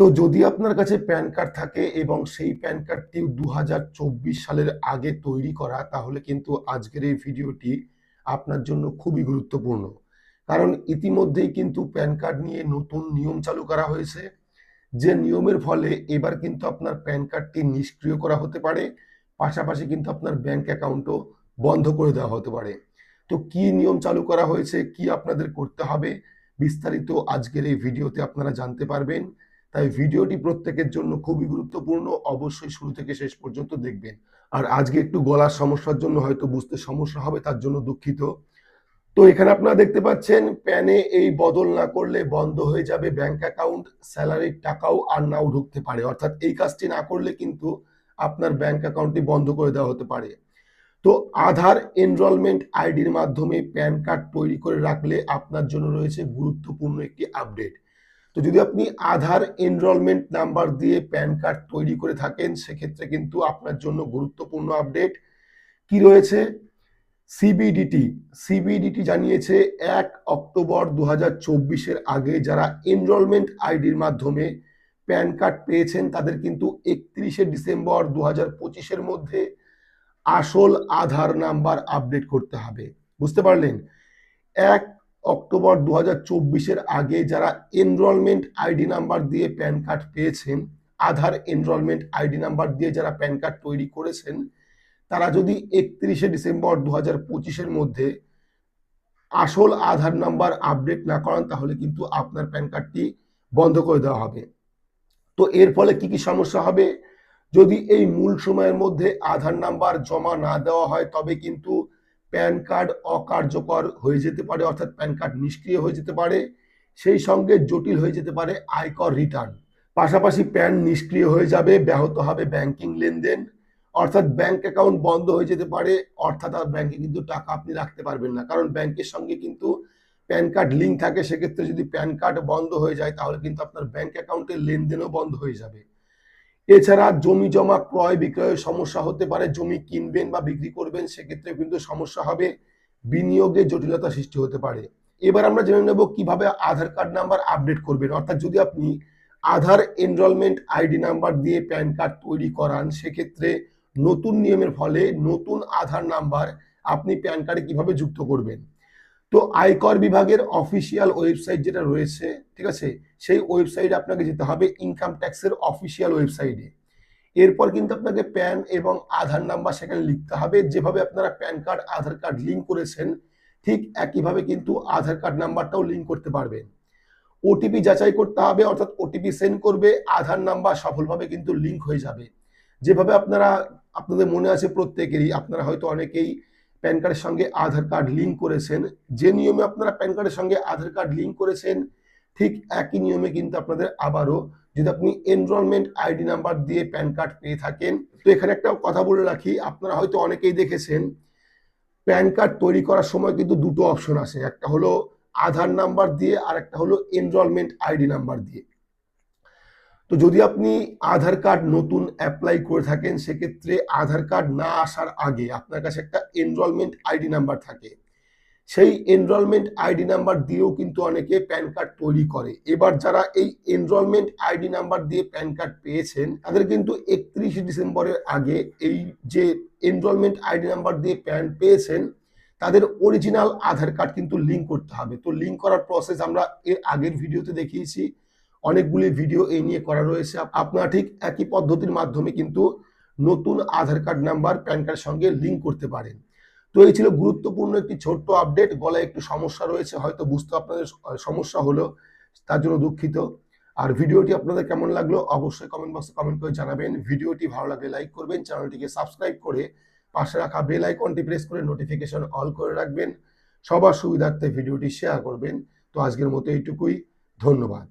তো যদি আপনার কাছে প্যান কার্ড থাকে এবং সেই প্যান কার্ডটি দু হাজার চব্বিশ সালের আগে তৈরি করা, তাহলে কিন্তু আজকের এই ভিডিওটি আপনার জন্য খুবই গুরুত্বপূর্ণ। কারণ ইতিমধ্যেই কিন্তু প্যান কার্ড নিয়ে নতুন নিয়ম চালু করা হয়েছে। যে নিয়মের ফলে এবার কিন্তু আপনার প্যান কার্ডটি নিষ্ক্রিয় করা হতে পারে, পাশাপাশি কিন্তু আপনার ব্যাংক অ্যাকাউন্টও বন্ধ করে দেওয়া হতে পারে। তো কি নিয়ম চালু করা হয়েছে, কি আপনাদের করতে হবে, বিস্তারিত আজকের এই ভিডিওতে আপনারা জানতে পারবেন। তাই ভিডিওটি প্রত্যেকের জন্য খুবই গুরুত্বপূর্ণ। অবশ্যই শুরু থেকে শেষ পর্যন্ত দেখবেন। আর আজকে একটু গলার সমস্যার জন্য হয়তো বুঝতে সমস্যা হবে, তার জন্য দুঃখিত। তো এখানে আপনারা দেখতে পাচ্ছেন, প্যানে এই বদল না করলে বন্ধ হয়ে যাবে ব্যাংক অ্যাকাউন্ট, স্যালারির টাকাও আর নাও ঢুকতে পারে। অর্থাৎ এই কাজটি না করলে কিন্তু আপনার ব্যাংক অ্যাকাউন্টটি বন্ধ করে দেওয়া হতে পারে। তো আধার এনরোলমেন্ট আইডির মাধ্যমে প্যান কার্ড তৈরি করে রাখলে আপনার জন্য রয়েছে গুরুত্বপূর্ণ একটি আপডেট। তো যদি আপনি আধার এনরোলমেন্ট নাম্বার দিয়ে প্যান কার্ড তৈরি করে থাকেন, সেক্ষেত্রে কিন্তু আপনার জন্য গুরুত্বপূর্ণ আপডেট কি রয়েছে? সিবিডিটি সিবিডিটি জানিয়েছে এক অক্টোবর দু হাজার আগে যারা এনরোলমেন্ট আইডির মাধ্যমে প্যান কার্ড পেয়েছেন, তাদের কিন্তু একত্রিশে ডিসেম্বর দু হাজার মধ্যে আসল আধার নাম্বার আপডেট করতে হবে। বুঝতে পারলেন? এক অক্টোবর দু হাজার আগে যারা এনরোলমেন্ট আইডি নাম্বার দিয়ে প্যান কার্ড পেয়েছেন, আধার এনরোলমেন্ট আইডি নাম্বার দিয়ে যারা প্যান কার্ড তৈরি করেছেন, তারা যদি একত্রিশে ডিসেম্বর দু হাজার মধ্যে আসল আধার নাম্বার আপডেট না করান, তাহলে কিন্তু আপনার প্যান কার্ডটি বন্ধ করে দেওয়া হবে। তো এর ফলে কি কি সমস্যা হবে? যদি এই মূল সময়ের মধ্যে আধার নাম্বার জমা না দেওয়া হয়, তবে কিন্তু প্যান কার্ড অকার্যকর হয়ে যেতে পারে, অর্থাৎ প্যান কার্ড নিষ্ক্রিয় হয়ে যেতে পারে। সেই সঙ্গে জটিল হয়ে যেতে পারে আয়কর রিটার্ন পাশাপাশি প্যান নিষ্ক্রিয় হয়ে যাবে, ব্যাহত হবে ব্যাংকিং লেনদেন। অর্থাৎ ব্যাংক অ্যাকাউন্ট বন্ধ হয়ে যেতে পারে, অর্থাৎ আর ব্যাংকে কিন্তু টাকা আপনি রাখতে পারবেন না। কারণ ব্যাংকের সঙ্গে কিন্তু প্যান কার্ড লিঙ্ক থাকে, সেক্ষেত্রে যদি প্যান কার্ড বন্ধ হয়ে যায়, তাহলে কিন্তু আপনার ব্যাংক অ্যাকাউন্টের লেনদেনও বন্ধ হয়ে যাবে। এছাড়া জমি জমা ক্রয় বিক্রয়ের সমস্যা হতে পারে, জমি কিনবেন বা বিক্রি করবেন সেক্ষেত্রে কিন্তু সমস্যা হবে, বিনিয়োগে জটিলতা সৃষ্টি হতে পারে। এবার আমরা জেনে নেব কীভাবে আধার কার্ড নাম্বার আপডেট করবেন। অর্থাৎ যদি আপনি আধার এনরোলমেন্ট আইডি নাম্বার দিয়ে প্যান কার্ড তৈরি করান, সেক্ষেত্রে নতুন নিয়মের ফলে নতুন আধার নাম্বার আপনি প্যান কার্ডে কীভাবে যুক্ত করবেন? তো আয়কর বিভাগের অফিসিয়াল ওয়েবসাইট যেটা রয়েছে, ঠিক আছে? সেই ওয়েবসাইটে আপনাকে যেতে হবে ইনকাম ট্যাক্সের অফিসিয়াল ওয়েবসাইটে এরপর কিন্তু আপনাকে প্যান এবং আধার নাম্বার সেখানে লিখতে হবে। যেভাবে আপনারা PAN card Aadhaar card link করেছেন, ঠিক একইভাবে কিন্তু আধার কার্ড নাম্বারটাও লিঙ্ক করতে পারবেন। ওটিপি যাচাই করতে হবে, অর্থাৎ ওটিপি সেন্ড করবে, আধার নাম্বার সফলভাবে কিন্তু লিঙ্ক হয়ে যাবে। যেভাবে আপনারা, আপনাদের মনে আছে প্রত্যেকেরই, আপনারা হয়তো অনেকেই প্যান কার্ডের সঙ্গে আধার কার্ড লিঙ্ক করেছেন। যে নিয়মে আপনারা প্যান কার্ডের সঙ্গে আধার কার্ড লিঙ্ক করেছেন, ঠিক একই নিয়মে কিন্তু আপনাদের আবারও যদি আপনি এনরোলমেন্ট আইডি নাম্বার দিয়ে প্যান কার্ড পেয়ে থাকেন। তো এখানে একটা কথা বলে রাখি, আপনারা হয়তো অনেকেই দেখেছেন, প্যান কার্ড তৈরি করার সময় কিন্তু দুটো অপশন আছে একটা হলো আধার নাম্বার দিয়ে আর একটা হলো এনরোলমেন্ট আইডি নাম্বার দিয়ে। তো যদি আপনি আধার কার্ড নতুন অ্যাপ্লাই করে থাকেন, সেক্ষেত্রে আধার কার্ড না আসার আগে আপনার কাছে একটা এনরোলমেন্ট আইডি নাম্বার থাকে। সেই এনরোলমেন্ট আইডি নাম্বার দিয়েও কিন্তু অনেকে প্যান কার্ড তৈরি করে। এবার যারা এই এনরোলমেন্ট আইডি নাম্বার দিয়ে প্যান কার্ড পেয়েছেন, তাদের কিন্তু একত্রিশে ডিসেম্বরের আগে এই যে এনরোলমেন্ট আইডি নাম্বার দিয়ে প্যান পেয়েছেন, তাদের অরিজিনাল আধার কার্ড কিন্তু লিঙ্ক করতে হবে। তো লিঙ্ক করার প্রসেস আমরা এর আগের ভিডিওতে দেখিয়েছি। অনেকগুলি ভিডিও এই নিয়ে করা রয়েছে। আপনারা ঠিক একই পদ্ধতির মাধ্যমে কিন্তু নতুন আধার কার্ড নাম্বার প্যান কার্ডের সঙ্গে লিঙ্ক করতে পারেন। তো এই ছিল গুরুত্বপূর্ণ একটি ছোট্ট আপডেট গলায় একটু সমস্যা রয়েছে, হয়তো বুঝতে আপনাদের সমস্যা হলো, তার জন্য দুঃখিত। আর ভিডিওটি আপনাদের কেমন লাগল অবশ্যই কমেন্ট বক্সে কমেন্ট করে জানাবেন। ভিডিওটি ভালো লাগলে লাইক করবেন, চ্যানেলটিকে সাবস্ক্রাইব করে পাশে রাখা বেল আইকনটি প্রেস করে নোটিফিকেশন অল করে রাখবেন। সবার সুবিধার্থে ভিডিওটি শেয়ার করবেন। তো আজকের মতো এইটুকুই। ধন্যবাদ।